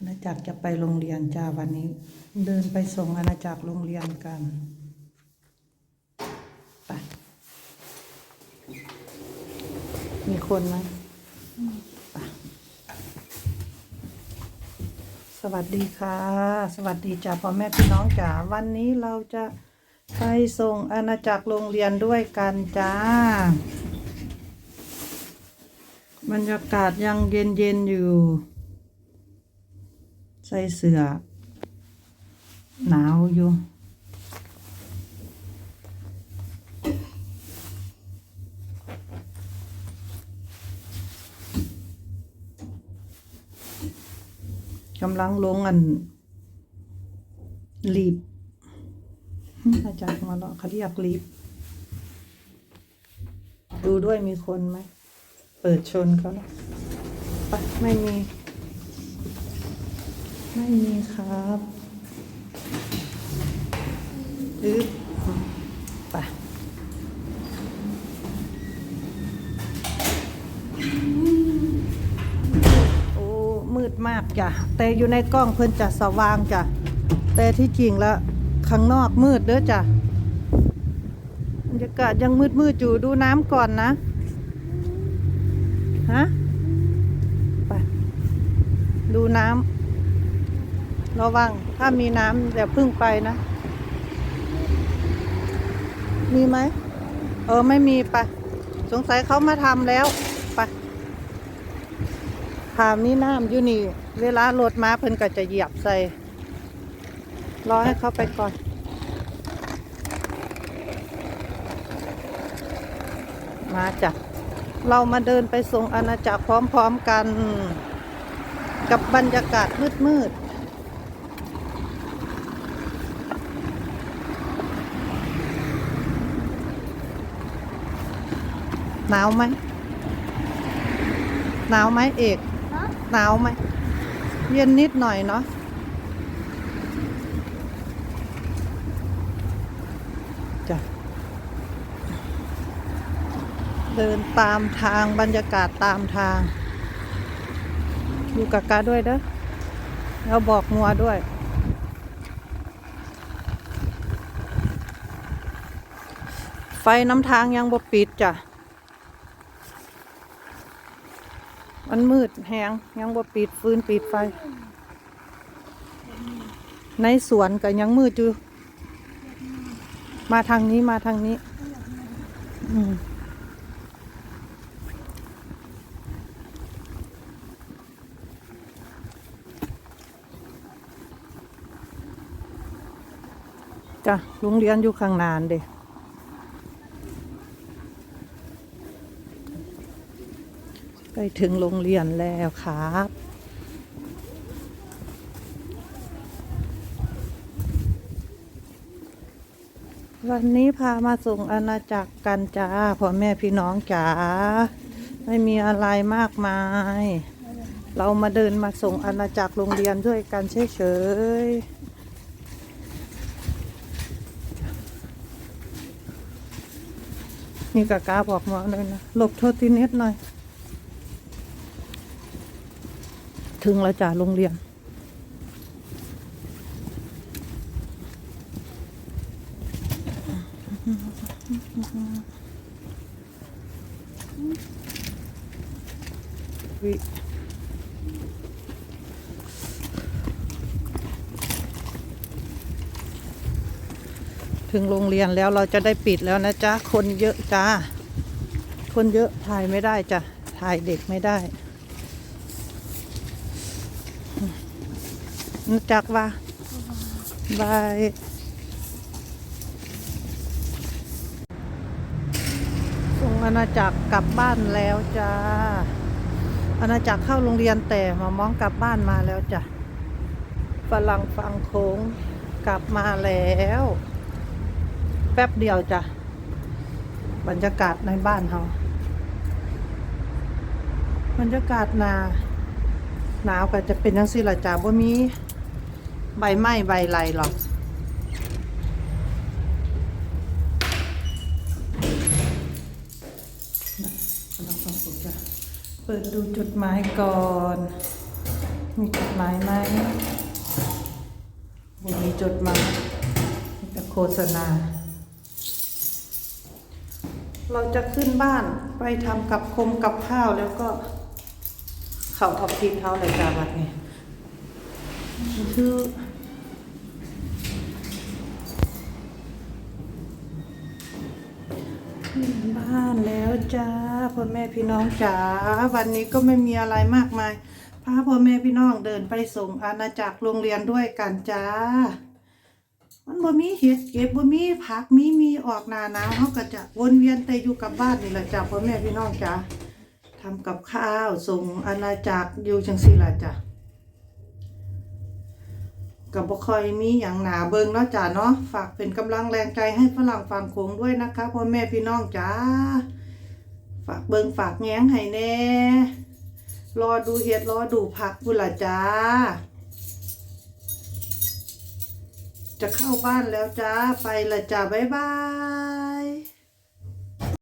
อาณาจักรจะไปโรงเรียนจ้าวันนี้ เดินไปส่งอาณาจักรโรงเรียนกันไปมีคนไหมไปสวัสดีค่ะ สวัสดีจ้าพ่อแม่พี่น้องจ๋าวันนี้เราจะไปส่งอาณาจักรโรงเรียนด้วยกันจ้า บรรยากาศยังเย็นๆอยู่ ใส่เสื้อหนาวอยู่กำลังลงอันลีบอาจารย์มาแล้วเขาเรียกลีบ ดูด้วยมีคนไหม เปิดชนเขาแล้วไปไม่มี ไม่มีครับอึ๊บไปโอ้ มืดมากจ้ะ แต่อยู่ในกล้องเพิ่นจะสว่างจ้ะ แต่ที่จริงแล้วข้างนอกมืดเด้อจ้ะบรรยากาศยังมืดมืดๆอยู่ดูน้ำก่อนนะ ฮะ ไป ดูน้ำ ระวัง ถ้ามีน้ำอย่าพึ่งไปนะ มีไหม เออไม่มีไป สงสัยเขามาทำแล้ว ไปถามนี่น้ำอยู่นี่ เวลารถมาเพิ่นก็จะเหยียบใส่ รอให้เขาไปก่อนมาจ้ะเรามาเดินไปส่งอาณาจักรพร้อมๆกัน กับบรรยากาศมืดๆ หนาวไหมหนาวไหมเอกเนาะหนาวไหมเย็นนิดหน่อยเนาะจ้ะเดินตามทางบรรยากาศตามทาง อยู่กับกาด้วยเด้อแล้วบอกงัวด้วยไฟน้ำทางยังบ่ปิดจ้ะ มันมืดแหงยังบ่ปิดฟืนปิดไฟ ในสวนก็ยังมืดอยู่มาทางนี้มาทางนี้ อืมจ้ะโรงเรียนอยู่ข้างนานเด็ ไปถึงโรงเรียนแล้วครับ วันนี้พามาส่งอาณาจักรกันจ้าพ่อแม่พี่น้องจ๋าไม่มีอะไรมากมาย เรามาเดินมาส่งอาณาจักรโรงเรียนด้วยกันเฉยๆนี่กากาบอกหมอเลยนะหลบโทษทีนิดหน่อย ถึงแล้วจ้ะโรงเรียน ถึงโรงเรียนแล้วเราจะได้ปิดแล้วนะจ๊ะ คนเยอะจ้า คนเยอะถ่ายไม่ได้จ้ะ ถ่ายเด็กไม่ได้ นะจักว่าบายส่งอาณาจักรกลับบ้านแล้วจ้าอาณาจักรเข้าโรงเรียนแต่หมามองกลับบ้านมาแล้วจ้ะฝรั่งฟังโค้งกลับมาแล้ว แป๊บเดียวจ้ะบรรยากาศในบ้านเราบรรยากาศหนาหนาวก็จะเป็นยังสิละจ้ะว่ามี ใบไม้ใบไรหรอกกำลังฟังผมจ้ะเปิดดูจดหมายก่อน มีจดหมายไหมบ่มีจดหมายแต่โฆษณา เราจะขึ้นบ้านไปทำกับคมกับข้าวแล้วก็เขาออฟฟิศเขาเลยจ้าบัดนี้คือ บ้านแล้วจ้าพ่อแม่พี่น้องจ๋าวันนี้ก็ไม่มีอะไรมากมายพาพ่อแม่พี่น้องเดินไปส่งอาณาจักรโรงเรียนด้วยกันจ้า มันบ่มีเห็ดเก็บบ่มีผักมีมีออกนาหนาวเฮาก็จะวนเวียนแต่อยู่กับบ้านนี่แหละจ้ะพ่อแม่พี่น้องจ้ะทำกับข้าวส่งอาณาจักรอยู่จังซี่ล่ะจ้ะ ก็บ่ค่อยมีหยังหนาเบิงเนาะจ้ะเนาะฝากเป็นกำลังแรงใจให้ฝรั่งฟังโขงด้วยนะคะพ่อแม่พี่น้องจ้าฝากเบิงฝากแง้งให้แน่ รอดูเห็ดรอดูผักพุ่นล่ะจ้า จะเข้าบ้านแล้วจ้าไปละจ้าบ๊ายบาย